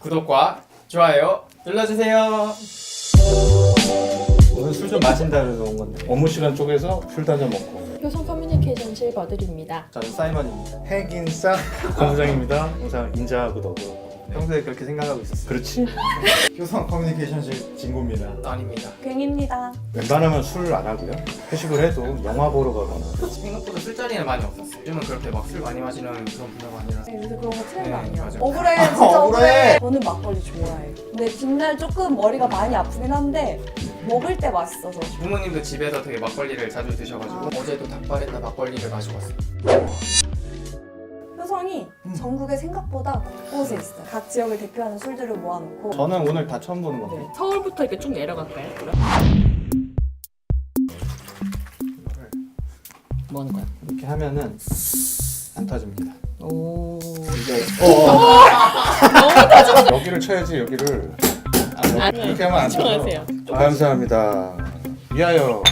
구독과 좋아요 눌러주세요. 오늘 술 좀 마신다 그래서 온 건데. 업무 시간 쪽에서 술 다져 먹고 효성 커뮤니케이션 실 버들입니다. 저는 사이먼입니다. 핵인싸 공부장입니다. 우선 인자하고 너도 평소에 그렇게 생각하고 있었어요. 그렇지? 효성 커뮤니케이션 실 진고입니다. 아닙니다. 괭입니다. 웬만하면 술 안 하고요. 회식을 해도 영화 보러 가거나 생각보다 술자리는 많이 없었어요. 요즘은 그렇게 막 술 많이 마시는 그런 분야가 아니라서. 요새 그런 거 트렌드 네, 아니야. 맞아요. 억울해, 진짜 억울해. 억울해. 저는 막걸리 좋아해. 근데 뒷날 조금 머리가 많이 아프긴 한데 먹을 때 맛있어서. 부모님도 집에서 되게 막걸리를 자주 드셔가지고 아. 어제도 닭발에다 막걸리를 마시고 왔어요. 효성이 전국에 생각보다 곳곳에 있어요. 각 지역을 대표하는 술들을 모아놓고 저는 오늘 다 처음 보는 건데 서울부터 이렇게 쭉 내려갈까요? 그럼? 뭐 하는 거야? 이렇게 하면은 안 터집니다. 오. 이제 너무 터지는 여기를 쳐야지 여기를 안, 아니요. 이렇게 하면 안 터져. 감사합니다. 위하여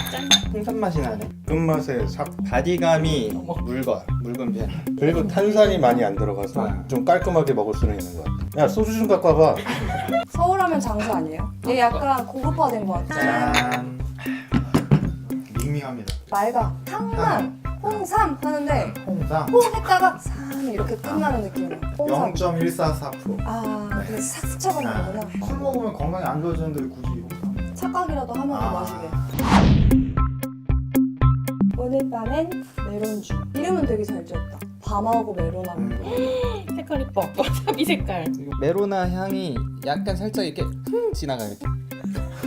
홍삼 맛이 나네. 끝맛의 삭 바디감이 묽어, 묽은 편. 그리고 탄산이 많이 안 들어가서 좀 깔끔하게 먹을 수는 있는 것 같아. 야 소주 좀 갖고 와봐. 서울하면 장수 아니에요? 얘 약간 고급화된 것 같아. 짠. 밍밍합니다. 맑아. 향만 홍삼 하는데 홍삼 홍 했다가 삼 이렇게 끝나는 느낌이야. 홍삼. 0.144%. 아, 근데 싹 스쳐가는 거구나. 술 먹으면 건강에 안 좋아지는데 왜 굳이 홍삼? 착각이라도 하면 더 아. 마시게. 오늘 밤엔 메론주. 이름은 되게 잘 지었다. 밤하고 메론하고. 색깔 이뻐. 와사비 색깔. 메로나 향이 약간 살짝 이렇게 흠 지나가 이렇게.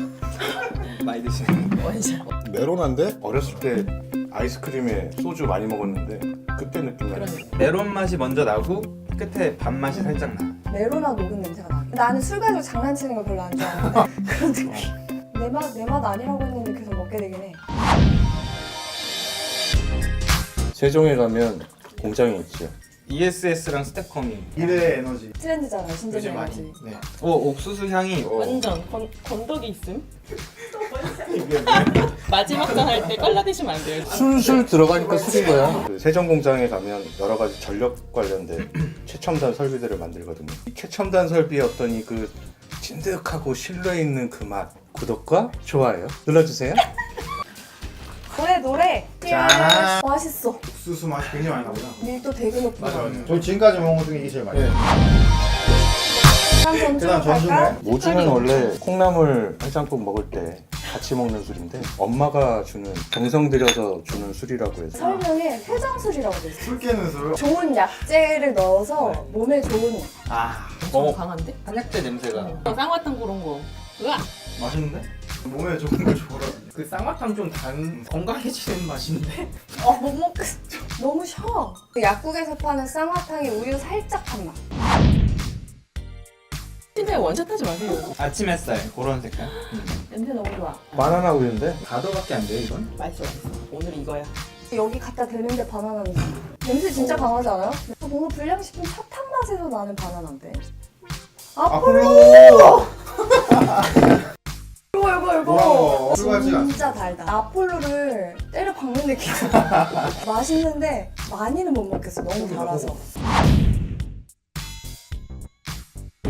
많이 드시네. 원샷. 메로나인데 어렸을 때 아이스크림에 소주 많이 먹었는데 그때 느낌. 그러니까. 메론 맛이 먼저 나고 끝에 밥 맛이 살짝 나. 메로나 녹은 냄새가 나. 나는 술 가지고 장난치는 거 별로 안 좋아하는데 그런 느낌. 내맛내 맛 아니라고 했는데 계속 먹게 되긴 해. 세종에 가면 공장이 있죠. ESS랑 스테컴이 일의 에너지. 트렌드잖아, 신전 요즘 많이. 에너지. 네. 오 옥수수 향이. 완전 건, 건더기 있음. 이게 뭐야? 마지막 장할때 깔라 드시면 안 돼요. 술술 들어가니까 술인 거야. 그 세종 공장에 가면 여러 가지 전력 관련된 최첨단 설비들을 만들거든요. 이 최첨단 설비의 어떤 이 그 찐득하고 신뢰 있는 그 맛. 구독과 좋아요 눌러주세요. 노래 노래. 짠. 맛있어. 옥수수 맛이 굉장히 많이 나구나. 밀도 되게. 맞아. 저희 지금까지 먹은 것 중에 이게 제일 맛있어요. 그다음 전주 그다음? 모주는 원래 콩나물 해장국 먹을 때 같이 먹는 술인데 엄마가 주는 정성 들여서 주는 술이라고 해서 설명에 해장술이라고 돼 있어. 술 깨는 술. 좋은 약재를 넣어서 몸에 좋은 약. 아. 너무 어. 강한데? 한약재 냄새가. 쌍화탕 그런 거. 으아! 맛있는데? 몸에 좋은 거 좋아하거든요. 그 쌍화탕 좀 단 건강해지는 맛인데. 어, 못 먹겠어. 너무 셔. 그 약국에서 파는 쌍화탕에 우유 살짝 한 맛. 진짜 원샷 하지 마세요. 아침 햇살 그런 색깔. 냄새 너무 좋아. 바나나 우유인데 가도밖에 안 돼 이건. 맛있어, 맛있어. 오늘 이거야. 여기 갖다 대는데 바나나 냄새. 냄새 진짜 강하지 않아요? 아, 뭔가 불량식품 사탕 맛에서 나는 바나나인데. 아폴로! 이거 이거 이거. 와, 않아. 진짜 달다. 아폴로를 때려 박는 느낌. 맛있는데 많이는 못 먹겠어. 너무 달아서.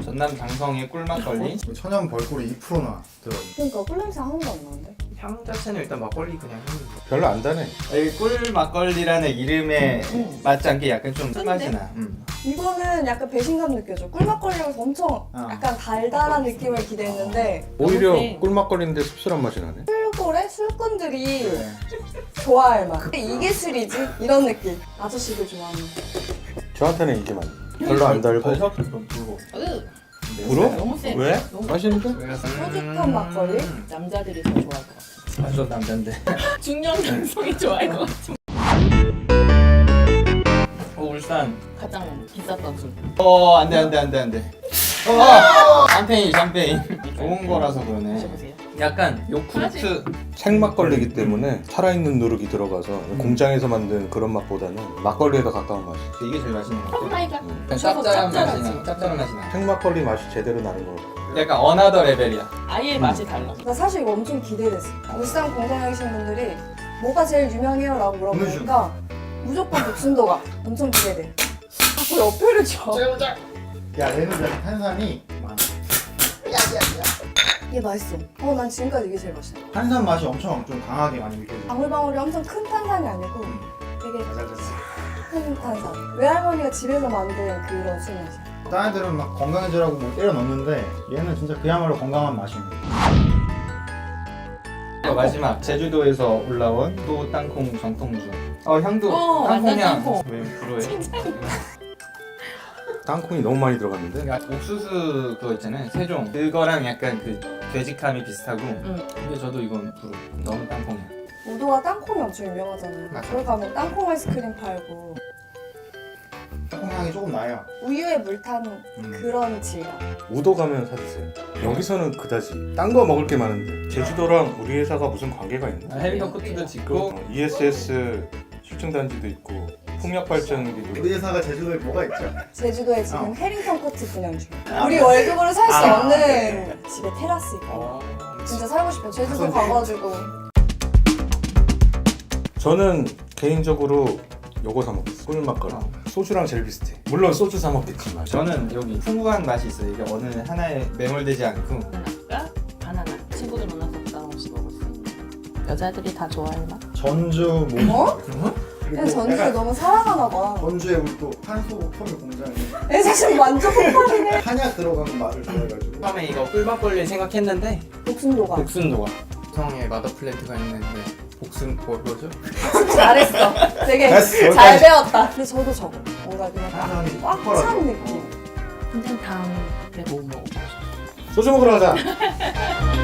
전남 장성의 꿀막걸리. 천연 벌꿀이 2%나 들어있네. 그러니까 꿀냄새 하나도 안 나는데. 향 자체는 일단 막걸리 그냥 향이. 별로 안 다네. 이 꿀 막걸리라는 이름에 음. 맞지 않게 약간 좀 쓴데? 맛이 나. 음. 이거는 약간 배신감 느껴져. 꿀맛거리라서 엄청 어. 약간 달달한 느낌을 기대했는데 오히려 세. 꿀맛거리인데 씁쓸한 맛이 나네. 술골에 술꾼들이 네. 좋아할 맛. 이게 술이지? 이런 느낌. 아저씨들 좋아하는. 저한테는 이게 맛. 별로 안 달고. 벌써 좀 불고. 으! 너무 세. 왜? 너무 맛있는데? 쫄깃한 막걸리? 남자들이 더 좋아할 것 같아. 완전 남잔데. 중년 남성이 좋아할 것 같아. 어 울산. 가장 비쌌던 술. 어 안 돼 안 돼 안 돼 안 돼. 어 샴페인 샴페인. 좋은 거라서 그러네. 약간 요쿠르트. 생막걸리기 때문에 살아있는 누룩이 들어가서 공장에서 만든 그런 맛보다는 막걸리에다 가까운 맛이. 이게 제일 맛있는 것 같아. 약간 드셔서 짭짤한 맛이. 나. 짭짤한 맛이 나. 생막걸리 맛이 제대로 나는 거. 약간 어나더 레벨이야. 아예 맛이 달라. 나 사실 이거 엄청 기대됐어. 울산 공장에 계신 분들이 뭐가 제일 유명해요? 라고 물어보니까 무조건 복순도가 엄청 기대돼. 자꾸 옆에를 쳐. 야 얘는 탄산이 얘 맛있어. 어, 난 지금까지 이게 제일 맛있어. 탄산 맛이 엄청 좀 강하게 많이 느껴져요. 방울방울이 엄청 큰 탄산이 아니고 되게 큰 탄산. 외할머니가 집에서 만든 그런 술 맛이야. 다른 애들은 막 건강해지라고 뭐 때려 넣는데 얘는 진짜 그야말로 건강한 맛입니다. 어, 마지막 제주도에서 올라온 또 땅콩 정통주. 어 향도 어, 완전 땅콩향. 땅콩. 왜 불어해? 땅콩이 너무 많이 들어갔는데 그러니까 옥수수 그거 있잖아요 세종 그거랑 약간 그 돼지감이 비슷하고 응. 근데 저도 이건 불어 너무 땅콩이야 우도가 땅콩이 엄청 유명하잖아요. 맞아. 거기 가면 땅콩 아이스크림 팔고 향이 조금 나요. 우유에 물탄 음. 그런 질감. 우도 가면 사드세요 여기서는 그다지 딴 거 먹을 게 많은데 제주도랑 우리 회사가 무슨 관계가 있나? 헬리콥 코트도 그 짓고 어, ESS 실증단지도 있고 풍력 발전기도 우리 회사가 제주도에 뭐가 있죠? 제주도에 지금 어. 해링턴 코트 분양 중. 우리 월급으로 살 수 아. 없는 집에 테라스 있고. 어. 진짜 살고 싶어. 제주도 무슨 가가지고. 저는 개인적으로 요거 사 먹겠어 꿀맛가루 어. 소주랑 제일 비슷해 물론 소주 사 먹겠지만 저는 여기 풍부한 맛이 있어요 이게 어느 하나에 매몰되지 않고 바나나 바나나 친구들 만나서 부담 없이 먹었어요. 여자들이 다 좋아할 맛. 전주 뭐? 어? 그냥 전주를 너무 사랑하나 봐. 전주에 우리 또 한소 펌이 공장이 얘 사실 완전 폭발이네. 한약 들어간 말을 좋아해가지고 처음에 이거 꿀맛벌레 생각했는데 복순도가. 복순도가 성에 마더 플랜트가 있는데 복순 뭐, 뭐죠? 잘했어. 되게 됐어, 잘 여기까지. 배웠다. 근데 저도 저거. 뭔가 그냥 탄산이 꽉 찬 느낌. 근데 다음에 뭐 먹어보고 싶어? 소주 먹으러 가자